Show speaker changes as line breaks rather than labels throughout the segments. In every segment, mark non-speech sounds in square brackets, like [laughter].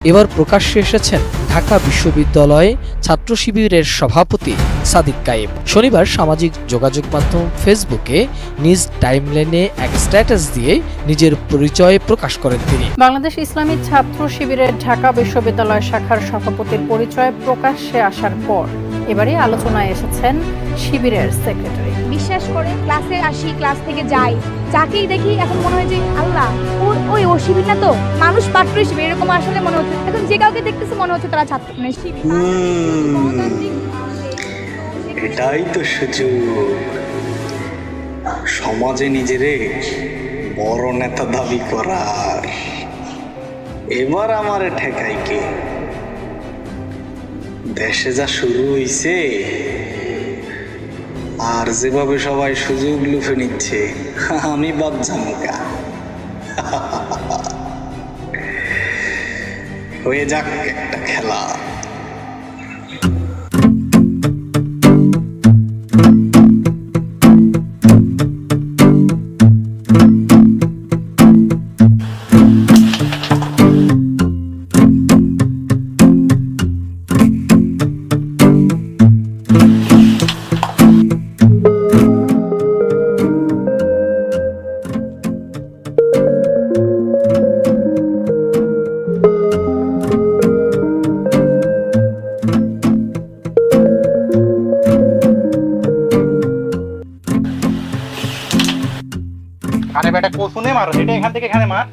এবার প্রকাশ্যে এসেছেন ঢাকা বিশ্ববিদ্যালয়ে ছাত্র শিবিরের সভাপতি সাদিক কায়েব শনিবার সামাজিক যোগাযোগ মাধ্যম ফেসবুকে নিজ টাইমলাইনে এক স্ট্যাটাস দিয়ে নিজের পরিচয় প্রকাশ করেন তিনি।
বাংলাদেশ ইসলামী ছাত্র শিবিরের ঢাকা বিশ্ববিদ্যালয় শাখার সভাপতির পরিচয় প্রকাশ্যে আসার পর এবারে আলোচনায় এসেছেন শিবিরের সেক্রেটারি।
বিশ্বাস করে ক্লাসে আসি ক্লাস থেকে যাই। যাকেই দেখি এখন মনে হয় যে আল্লাহ ওই ওই ও শিবির না তো মানুষ পাত্র হিসেবে এরকম আসলে মনে হচ্ছে। এখন যে কাউকে দেখতেছে মনে হচ্ছে তারা ছাত্র। মানে শিবির
এটাই তো সুযোগ সমাজে নিজেরে বড় নেতা দাবি করার। এবার আমারে ঠেকাই কে? দেশে যা শুরু হইছে, আর যেভাবে সবাই সুযোগ লুফে নিচ্ছে, আমি বাদ জামকা। হয়ে যাক একটা খেলা।
এখান থেকে এখানে মার।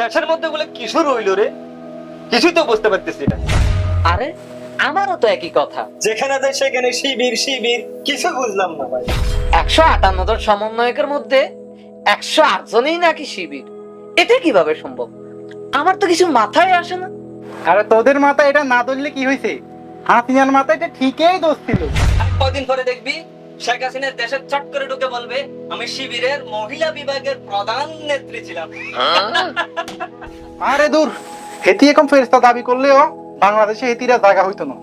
দেশের মধ্যে বলে কিশোর হইল রে? কিছুই তো বুঝতে পারতেছি না।
আরে আমারও তো একই কথা।
যেখানে যাই সেখানে শিবির শিবির কিছু বুঝলাম না ভাই।
একশো আটান্ন জন সমন্বয়কের মধ্যে একশো আট জনই নাকি শিবির। এটা কীভাবে সম্ভব? আমার তো কিছু মাথায় আসে না।
আরে তোদের মাথা এটা না ধরলে কি হয়েছে হাসিনার মাথা এটা ঠিকই দোষ ছিল।
কদিন পরে দেখবি? শেখ হাসিনা দেশের চট করে ঢুকে বলবে আমি শিবিরের মহিলা বিভাগের প্রধান নেত্রী ছিলাম।
আরে দূর হেতি এখন ফেরস্তা দাবি করলেও বাংলাদেশে হেতিরা জায়গা হইতো না।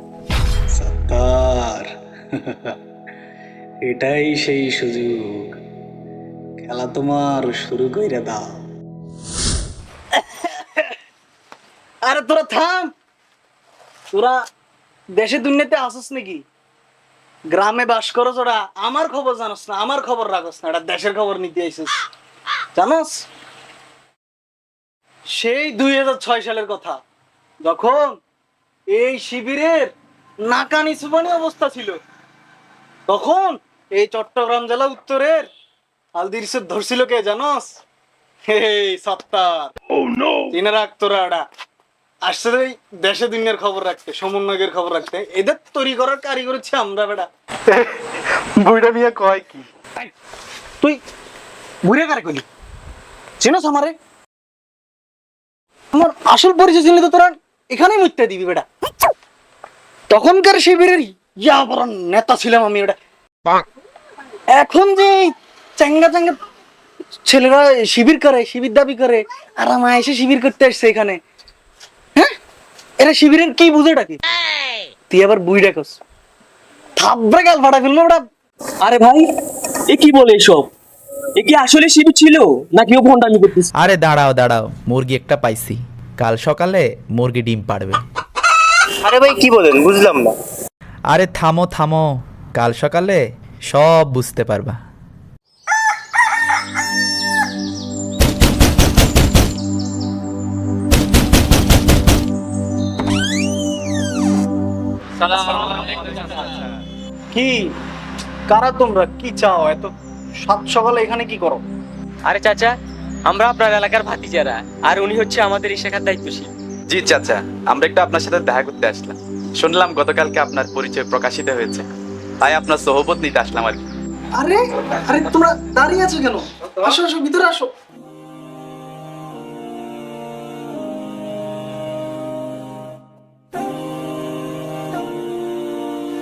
সত্তার। এটাই সেই সুযোগ। খেলা তোমার শুরু কইরা দাও।
আরে তোরা থাম। তোরা দেশে দুর্নীতি আসস নাকি? গ্রামে বাস করো তোরা আমার খবর জানোস না আমার খবর রাখস না এটা দেশের খবর নিতে আইসিস। জানোস? সেই দুই হাজার ছয় সালের কথা যখন এই শিবিরের নাকানি সুবানি অবস্থা ছিল তখন এই চট্টগ্রাম জেলা উত্তরের আলদিরসে ধরছিল কে জানোস? হে সত্তার। চিনে রাখ তোরা আসছে দেশে দুনিয়ার খবর রাখতে সমন্বয়ের খবর রাখতে এদের তৈরি করার কারিগর হচ্ছে আমরা বেটা।
বইটা নিয়ে কয় কি?
তুই বুড়ে কারে কইলি? চিনস আমারে? আমার আসল পরিচয় ছিল তো তোরা এখানেই মুত্যা দিবি বেটা। তখনকার শিবিরের ইয়া বড় নেতা ছিলাম আমি ওটা এখন যে চাঙ্গা চাঙ্গা ছেলেরা শিবির করে শিবির দাবি করে আর আমার এসে শিবির করতে আসছে এখানে। এরা শিবিরের কি বুঝে ডাকি তুই আবার বুই ডাকস। থাবড়া গাল ফাটা ফেলল ওটা।
আরে ভাই এ কি বলে এসব? এ কি আসলে শিবির ছিল? নাকি ও ভন্ডামি করতেছে?
আরে দাঁড়াও দাঁড়াও মুরগি একটা পাইছি। কাল সকালে মুরগি ডিম পাড়বে।
আরে ভাই কি বলেন? বুঝলাম না।
আরে থামো থামো কাল সকালে সব বুঝতে পারবা।
কি? কারা তোমরা? কি চাও? এত সাত সকালে এখানে কি করো?
আরে চাচা আমরা আপনার এলাকার ভাতিজারা আর উনি হচ্ছে আমাদের এই শাখার দায়িত্বশীল।
জি চাচা আমরা একটু আপনার সাথে দেখা করতে আসলাম। শুনলাম গতকালকে আপনার পরিচয় প্রকাশিত হয়েছে। তাই আপনার সহবত নিতে আসলাম আর কি।
আরে আরে তোমরা দাঁড়িয়ে আছো কেন? আসো আসো ভিতরে আসো।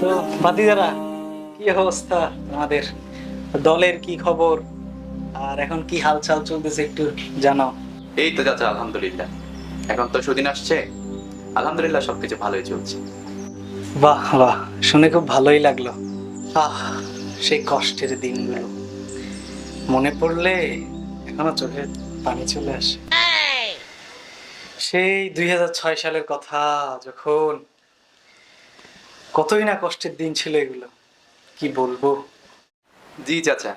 তো ভাতিজারা কি অবস্থা আমাদের দলের কি খবর? আর এখন কি হালচাল চলতেছে একটু জানাও।
এই তো চাচা আলহামদুলিল্লাহ। এখন তো সুদিন আসছে। আলহামদুলিল্লাহ সবকিছু ভালোই চলছে।
বাহ বাহ শুনে খুব ভালোই লাগল। আহ সেই কষ্টের দিনগুলো। মনে পড়লে এখনও চোখে পানি চলে আসে। সেই দুই হাজার ছয় সালের কথা যখন কতই না কষ্টের দিন ছিল এগুলো। কি বলব?
জি চাচা।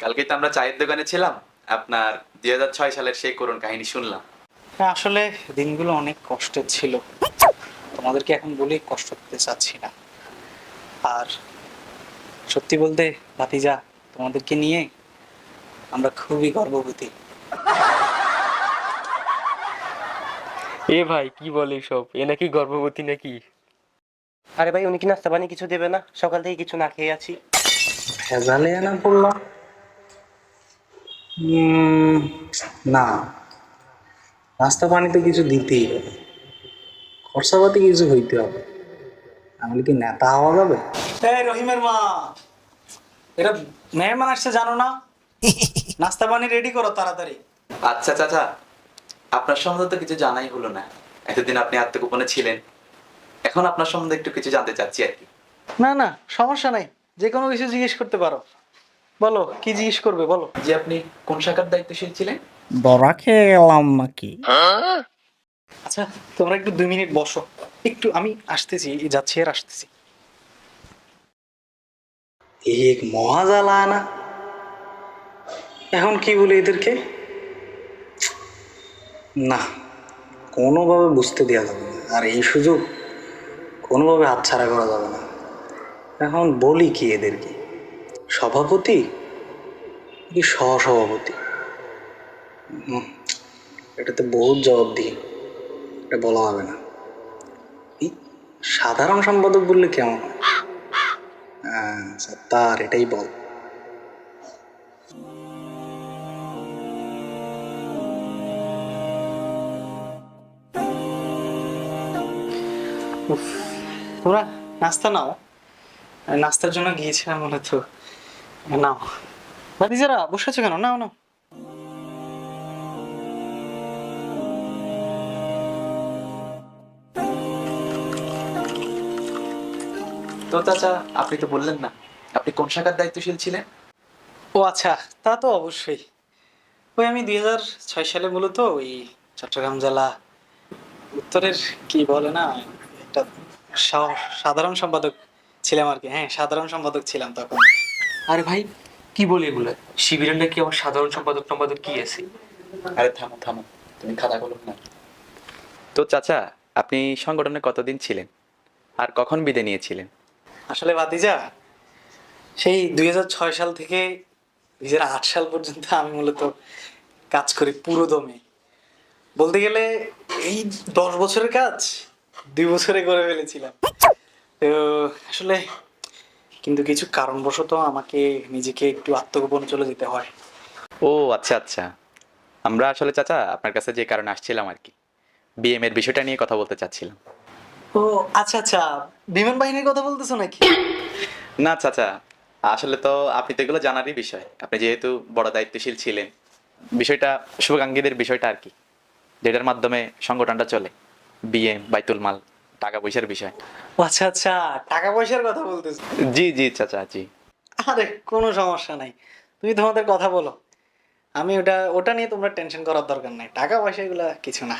কালকে তো আমরা চায়ের দোকানে ছিলাম। আপনার দুই হাজার ছয় সালের সেই করুণ কাহিনী শুনলাম।
হ্যাঁ, আসলে দিনগুলো অনেক কষ্টের ছিল। তোমাদেরকে এখন বলেই কষ্ট দিতে চাচ্ছি না। আর সত্যি বলতে ভাতিজা তোমাদেরকে নিয়ে আমরা খুবই গর্ববতী।
এ ভাই কি বলে সব এ নাকি গর্ভবতী নাকি? আরে ভাই উনি কি নাস্তা পানি কিছু দেবে না? সকাল থেকে কিছু না খেয়ে আছি।
ভেজালে না বললাম উম, না। নাস্তা পানিতে কিছু দিতেই হবে। খরচাপাতি কিছু হইতে হবে। আমি কি নেতা হওয়া যাবে? এই রহিমের মা এটা মেহমান আসছে জানো না? নাস্তা পানি রেডি করো তাড়াতাড়ি।
আচ্ছা চাচা আপনার সম্বন্ধে তো কিছু জানাই হলো না। এতদিন আপনি আত্মগোপনে ছিলেন। এখন আপনার সম্বন্ধে একটু কিছু জানতে চাচ্ছি আর কি।
না না সমস্যা নাই। যে কোনো কিছু জিজ্ঞেস করতে পারো। বলো কি জিজ্ঞেস করবে বলো।
যে আপনি কোন শাখার দায়িত্বশীল ছিলেন?
বড়া খেয়ে গেলাম নাকি? আচ্ছা তোমরা একটু দুই মিনিট বসো। একটু আমি আসতেছি যাচ্ছি আর আসতেছি। এক মহাজালা না এখন কি বলি এদেরকে? না কোনোভাবে বুঝতে দেওয়া যাবে না। আর এই সুযোগ কোনোভাবে হাতছাড়া করা যাবে না। এখন বলি কি এদেরকে? সভাপতি কি সহসভাপতি? এটাতে বহুত দিই এটা বলা হবে না। সাধারণ সম্পাদক বললে কেমন আচ্ছা, তার এটাই বল। উফ, তোমরা নাস্তা নাও। নাস্তার জন্য গিয়েছিলাম মূলত নাও। ভাতিজারা বসে আছো কেন? নাও নাও।
তো চাচা আপনি তো বললেন না আপনি কোন শাখার দায়িত্বশীল ছিলেন?
ও আচ্ছা তা তো অবশ্যই। ওই আমি দুই হাজার ছয় সালে মূলত ওই চট্টগ্রাম জেলা উত্তরের কি বলে না একটা সাধারণ সম্পাদক ছিলাম আর কি। হ্যাঁ সাধারণ সম্পাদক ছিলাম তখন।
আরে ভাই কি বলি এগুলো? শিবিরের নাকি আমার সাধারণ সম্পাদক সম্পাদক কি আছে?
আরে থামো থামো। তুমি খাতা কলম না। তো চাচা আপনি সংগঠনে কতদিন ছিলেন? আর কখন বিদায় নিয়েছিলেন?
আসলে ভাতিজা সেই দুই ছয় সাল থেকে দুই আট সাল পর্যন্ত আমি মূলত কাজ করি পুরো দমে বলতে গেলে এই দশ বছরের কাজ দুই বছরে করে ফেলেছিলাম। তো আসলে কিন্তু কিছু কারণবশত আমাকে নিজেকে একটু আত্মগোপনে চলে যেতে হয়।
ও আচ্ছা আচ্ছা। আমরা আসলে চাচা আপনার কাছে যে কারণে আসছিলাম আর কি বিএম এর বিষয়টা নিয়ে কথা বলতে চাচ্ছিলাম।
ও আচ্ছা আচ্ছা। বিমান বাহিনীর কথা বলতেছো নাকি?
না চাচা। আসলে তো আপনি তো এগুলো জানারই বিষয়। আপনি যেহেতু বড় দায়িত্বশীল ছিলেন বিষয়টা শুভাকাঙ্ক্ষীদের বিষয়টা আর কি যেটার মাধ্যমে সংগঠনটা চলে। বিএম বাইতুল মাল টাকা পয়সার বিষয়।
ও আচ্ছা আচ্ছা টাকা পয়সার কথা বলতেছো।
জি জি চাচা জি।
আরে কোনো সমস্যা নাই। তুমি তোমাদের কথা বলো। আমি ওটা ওটা নিয়ে তোমরা টেনশন করার দরকার নাই। টাকা পয়সা এগুলা কিছু না।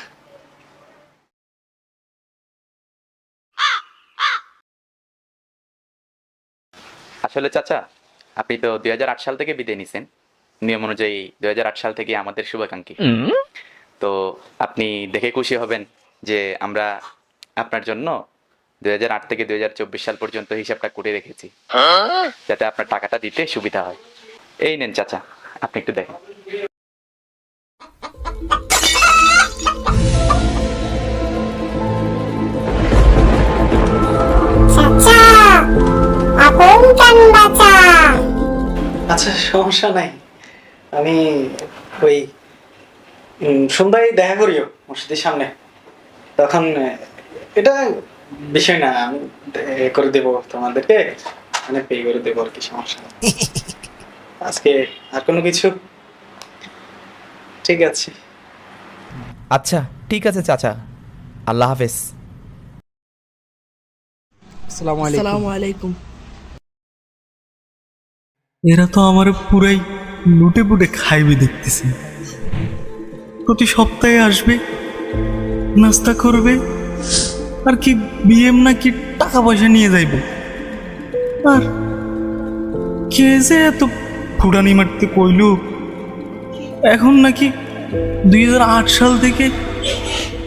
আসলে চাচা আপনি তো দুই হাজার আট সাল থেকে বিদায় নিছেন। নিয়ম অনুযায়ী দুই হাজার আট সাল থেকে আমাদের শুভাকাঙ্ক্ষী। তো আপনি দেখে খুশি হবেন। যে আমরা আপনার জন্য দুই হাজার আট থেকে দুই হাজার চব্বিশ সাল পর্যন্ত হিসাবটা করে রেখেছি। যাতে আপনার টাকাটা দিতে সুবিধা হয়। এই নেন চাচা আপনি একটু দেখেন।
আচ্ছা সমস্যা নাই। আমি ওই সন্ধ্যায় দেখা করিও মসজিদের সামনে। তখন এটা বিষয় না আমি করে দেবো তোমাদেরকে মানে পে করে দেবো আর কি সমস্যা আজকে আর কোনো কিছু? ঠিক আছে।
আচ্ছা ঠিক আছে চাচা। আল্লাহ হাফেজ।
আসসালামু আলাইকুম। এরা তো আমার পুরাই লুটে পুটে খাইবে দেখতেছি। প্রতি সপ্তাহে আসবে নাস্তা করবে? আর কি বিএম নাকি টাকা পয়সা নিয়ে যাইবে? আর কে যে এত ফুটানি মারতে কইল? এখন নাকি দু হাজার আট সাল থেকে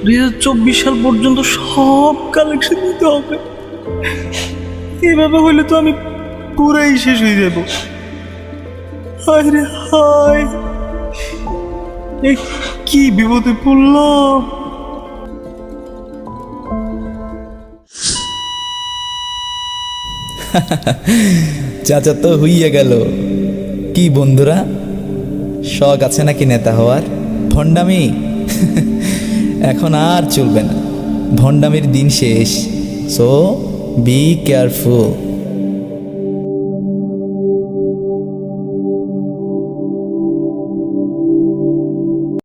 দু হাজার চব্বিশ সাল পর্যন্ত সব কালেকশন দিতে হবে। এভাবে হইলে তো আমি পুরাই শেষ হয়ে যাব। হায়! রে হায় কি বিপদে পড়লাম? [laughs]
চাচা তো হইয়া গেল। কি বন্ধুরা? শখ আছে নাকি নেতা হওয়ার? ভণ্ডামি? [laughs] এখন আর চলবে না। ভণ্ডামির দিন শেষ। So be careful